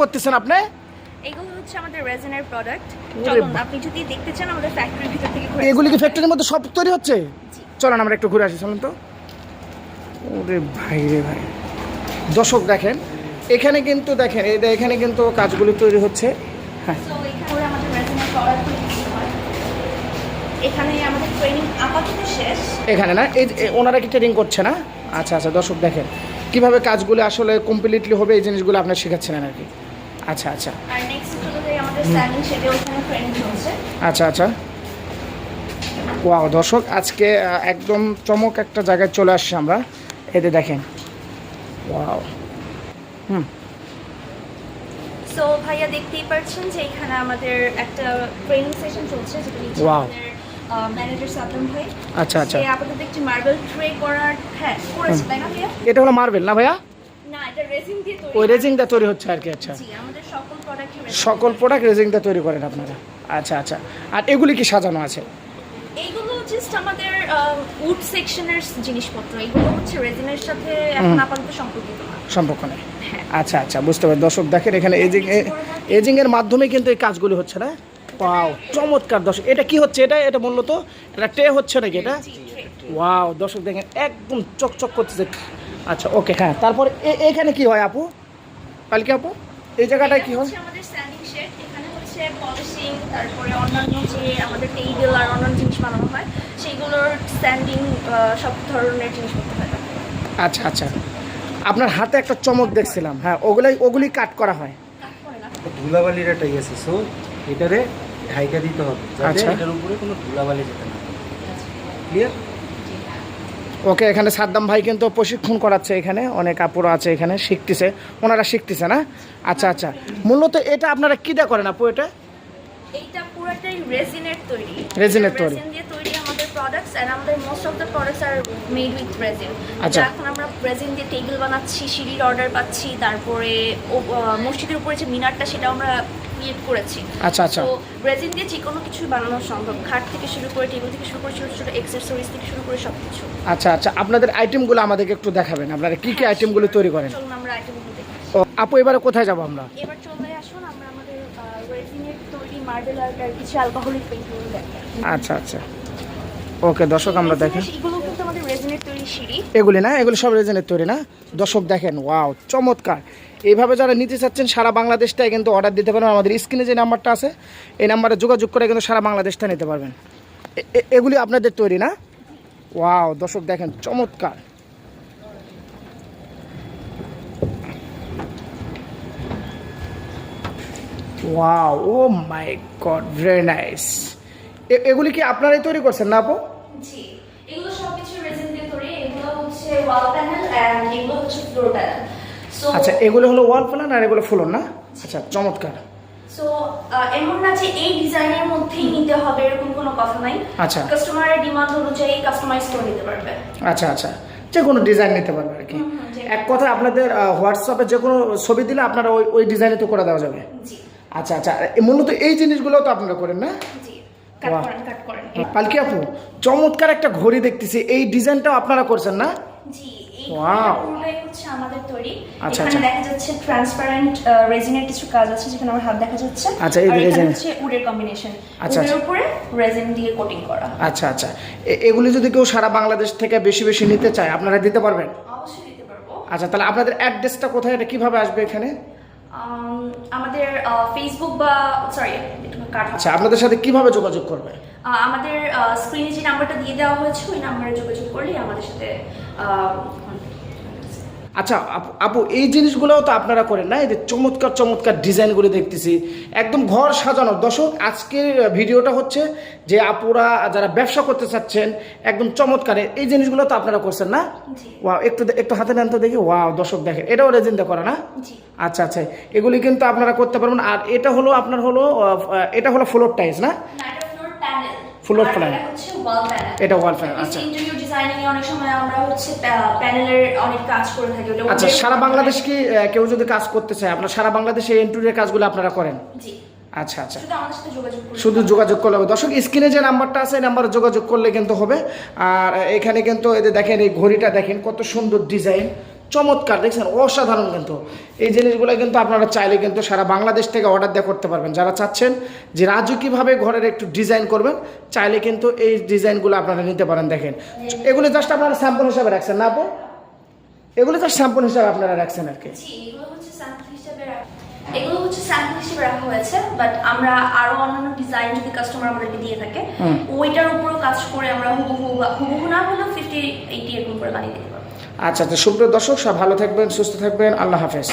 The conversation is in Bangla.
করতেছেন আপনি? এগুলো হচ্ছে আমাদের রেজেনের প্রোডাক্ট চলুন আপনি যদি দেখতে চান আমাদের ফ্যাক্টরির ভিতর থেকে ঘুরে এগুলি কি ফ্যাক্টরির মধ্যে সব তৈরি হচ্ছে। চলেন আমরা একটু ঘুরে আসি চলেন তো। ওরে ভাই রে ভাই। দর্শক দেখেন এখানে কিন্তু দেখেন যে এখানে কিন্তু কাজগুলি তৈরি হচ্ছে। হ্যাঁ। এখানে আমাদের ট্রেনিং আপাতত শেষ। এখানে না এই ওনারা কি ট্রেনিং করছে না? আচ্ছা আচ্ছা দর্শক দেখেন। কীভাবে কাজগুলো আসলে কমপ্লিটলি হবে এই জিনিসগুলো আপনার শেখাচ্ছেন আর কি? আচ্ছা আচ্ছা। আচ্ছা আচ্ছা। ওয়াও দর্শক আজকে একদম চমক একটা জায়গায় চলে আসছি আমরা। এতে দেখেন। ওয়াও হুম। সো ভাইয়া দেখতেই পাচ্ছেন যে এখানে আমাদের একটা ট্রেনিং সেশন চলছে যেটা. আমাদের ম্যানেজার ভাই। আচ্ছা আচ্ছা। আপাতত একটি মার্বেল ট্রে করার হ্যাঁ করেছে তাই না ভাইয়া? এটা হলো মার্বেল না ভাইয়া? ওই রেজিংটা তৈরি হচ্ছে আর কি আচ্ছা। সকল প্রোডাক্ট রেজিংটা তৈরি করেন আপনারা। আচ্ছা আচ্ছা। আর এগুলি কি সাজানো আছে? এইগুলো জাস্ট আমাদের উড সেকশনের জিনিসপত্র। এগুলো হচ্ছে রেজিনের সাথে এখন আপাতত সম্পর্কিত সম্পর্ক নেই। হ্যাঁ। আচ্ছা আচ্ছা বুঝতে পারি দর্শক দেখেন এখানে এজিং এজিং এর মাধ্যমে কিন্তু এই কাজগুলি হচ্ছে না? ওয়াও চমৎকার দর্শক। এটা কি হচ্ছে? এটা এটা বলল তো? এটা টে হচ্ছে নাকি এটা? ওয়াও দর্শক দেখেন একদম চকচক করতেছে। আচ্ছা ওকে হ্যাঁ তারপর এ- এখানে কি হয় আপু? কালকে আপু? এই জায়গাটায় কি হয়? হচ্ছে আমাদের স্ট্যান্ডিং শেড এখানে হচ্ছে পলিশিং তারপরে অন্যান্য যে আমাদের আর অন্যান্য জিনিস বানানো হয় সেইগুলোর স্ট্যান্ডিং সব ধরনের জিনিস করতে হয়। আচ্ছা আচ্ছা। আপনার হাতে একটা চমক দেখছিলাম। হ্যাঁ ওগুলাই ওগুলি কাট করা হয়। ধুলাবালির একটা ইয়ে আছে সো এটারে ঢাইকা দিতে হবে যাতে আচ্ছা। এটার উপরে কোনো ধুলাবালি যেতে না ক্লিয়ার ওকে এখানে সাদ্দাম ভাই কিন্তু প্রশিক্ষণ করাচ্ছে এখানে অনেক আপুরা আছে এখানে শিখতেছে। ওনারা শিখতেছে না? আচ্ছা আচ্ছা। মূলত এটা আপনারা কী দিয়ে করেন আপু এটা? এইটা পুরোটাই রেজিনের তৈরি। রেজিনের তৈরি। রেজিন দিয়ে তৈরি আমাদের প্রোডাক্টস এন্ড আমাদের most of the products are made with resin আচ্ছা। এখন আমরা রেজিন দিয়ে টেবিল বানাচ্ছি সিঁড়ির অর্ডার পাচ্ছি তারপরে মসজিদের উপরে যে মিনারটা সেটা আমরা ক্রিয়েট করেছি। আচ্ছা আচ্ছা। তো রেজিন দিয়ে যে কোনো কিছু বানানো সম্ভব। খাট থেকে শুরু করে টেবিল থেকে শুরু করে ছোটো ছোটো থেকে শুরু করে সব কিছু আচ্ছা আচ্ছা। আপনাদের আইটেমগুলো আমাদেরকে একটু দেখাবেন। আপনারা কী কী আইটেমগুলো তৈরি করেন? চলুন আমরা আইটেমগুলো দেখি। আপু এবারে কোথায় যাব আমরা? এবার চলে আসুন আমরা আমাদের রেজিনের তৈরি মার্বেল আর কিছু অ্যালকোহলিক দেখি। আচ্ছা আচ্ছা। ওকে দর্শক আমরা দেখেন। এগুলো কিন্তু আমাদের রেজিনের তৈরি সিঁড়ি। এগুলি না এগুলো সব রেজেনের তৈরি না? দর্শক দেখেন ওয়াও চমৎকার। এইভাবে যারা নিতে চাচ্ছেন, সারা বাংলাদেশটায় কিন্তু অর্ডার দিতে পারবেন। আমাদের স্ক্রিনে যে নাম্বারটা আছে, এই নাম্বারে যোগাযোগ করে কিন্তু সারা বাংলাদেশটা নিতে পারবেন। এগুলি আপনাদের তৈরি না? ওয়াও, দর্শক দেখেন, চমৎকার। Wow, oh my god very nice এগুলি কি আপনারাই তৈরি করছেন না আপু? জি, এগুলো সবকিছু রেজিন দিয়ে তৈরি। এগুলো হচ্ছে ওয়াল প্যানেল এন্ড এগুলো হচ্ছে ফ্লোর প্যানেল আচ্ছা এগুলো হলো ওয়াল প্ল্যান আর এগুলো ফুলন না? আচ্ছা চমৎকার। সো এমন না যে এই ডিজাইনের মধ্যেই নিতে হবে এরকম কোনো কথা নাই। আচ্ছা। কাস্টমারের ডিমান্ড অনুযায়ী কাস্টমাইজ করে নিতে পারবে। আচ্ছা আচ্ছা। যে কোনো ডিজাইন নিতে পারবে আর কি। এক কথা আপনাদের হোয়াটসঅ্যাপে যে কোনো ছবি দিলে আপনারা ওই ওই ডিজাইনে তো করে দেওয়া যাবে। আচ্ছা আচ্ছা। মূলত এই জিনিসগুলো তো আপনারা করেন না? পালকি আপু চমৎকার একটা ঘড়ি দেখতেছি। এই ডিজাইনটাও আপনারা করছেন না? জি। এই পুরোটাই হচ্ছে আমাদের তৈরি। আচ্ছা, এখানে আচ্ছা। দেখা যাচ্ছে ট্রান্সপারেন্ট রেজিনের কিছু কাজ আছে যেখানে আমার হাত দেখা যাচ্ছে। আচ্ছা, এই আর হচ্ছে উডের কম্বিনেশন আচ্ছা, উডের। উপরে রেজিন দিয়ে কোটিং করা আচ্ছা আচ্ছা। এগুলি যদি কেউ সারা বাংলাদেশ থেকে বেশি বেশি নিতে চায় আপনারা দিতে পারবেন? অবশ্যই দিতে পারব। আচ্ছা তাহলে আপনাদের অ্যাড্রেসটা কোথায় এটা কীভাবে আসবে এখানে? আমাদের ফেসবুক বা সরি কাট আচ্ছা আপনাদের সাথে কীভাবে যোগাযোগ করবে? আমাদের স্ক্রিনে যে নাম্বারটা দিয়ে দেওয়া হয়েছে ওই নাম্বারে যোগাযোগ করলেই আমাদের সাথে আচ্ছা আপু- আপু এই জিনিসগুলোও তো আপনারা করেন না? এই যে চমৎকার চমৎকার ডিজাইনগুলো দেখতেছি। একদম ঘর সাজানো। দর্শক আজকের ভিডিওটা হচ্ছে যে আপুরা যারা ব্যবসা করতে চাচ্ছেন একদম চমৎকার। এই জিনিসগুলো তো আপনারা করছেন না? জি। ওয়াও একটু একটু হাতে নেন তো দেখি। ওয়াও দর্শক দেখেন। এটাও রেজিনটা করা না? আচ্ছা আচ্ছা। এগুলি কিন্তু আপনারা করতে পারবেন। আর এটা হলো আপনার হলো এটা হলো ফ্লোর টাইলস না? না, এটা প্যানেল এটা ওয়াল প্যানেল আচ্ছা। ইন্টেরিয়র ডিজাইনিং এ অনেক সময় আমরা হচ্ছে প্যানেলের অনেক কাজ করে থাকি। ওটা আচ্ছা সারা বাংলাদেশ কি কেউ যদি কাজ করতে চায় আপনারা সারা বাংলাদেশে ইন্টেরিয়র কাজগুলো আপনারা করেন? জি। আচ্ছা আচ্ছা। শুধু যোগাযোগ শুধু যোগাযোগ করলে হবে। দর্শক স্ক্রিনে যে নাম্বারটা আছে এই নাম্বারে যোগাযোগ করলে কিন্তু হবে। আর এখানে কিন্তু এদের দেখেন এই ঘড়িটা দেখেন কত সুন্দর ডিজাইন। চমৎকার দেখছেন? অসাধারণ কিন্তু। এই জিনিসগুলো কিন্তু আপনারা চাইলে কিন্তু সারা বাংলাদেশ থেকে অর্ডার দিয়ে করতে পারবেন। যারা চাচ্ছেন যে রাজুকিভাবে ঘরের একটু ডিজাইন করবেন চাইলে কিন্তু এই ডিজাইনগুলো আপনারা নিতে পারেন দেখেন। এগুলো জাস্ট আপনারা স্যাম্পল হিসাবে রাখছেন না আপু? এগুলো জাস্ট স্যাম্পল হিসাবে আপনারা রাখছেন আর কি। এগুলো হচ্ছে স্যাম্পল হিসেবে রাখা এগুলো হচ্ছে স্যাম্পল হিসেবে রাখা হয়েছে বাট আমরা আরও অন্যান্য ডিজাইন যদি কাস্টমার আমাদেরকে দিয়ে থাকে ওইটার উপরও কাজ করে আমরা হুবহু হুবহু না হলেও ফিফটি এইটি এরকম করে বানিয়ে দিতে পারব। আচ্ছা আচ্ছা সুপ্রিয় দর্শক সব ভালো থাকবেন সুস্থ থাকবেন আল্লাহ হাফেজ।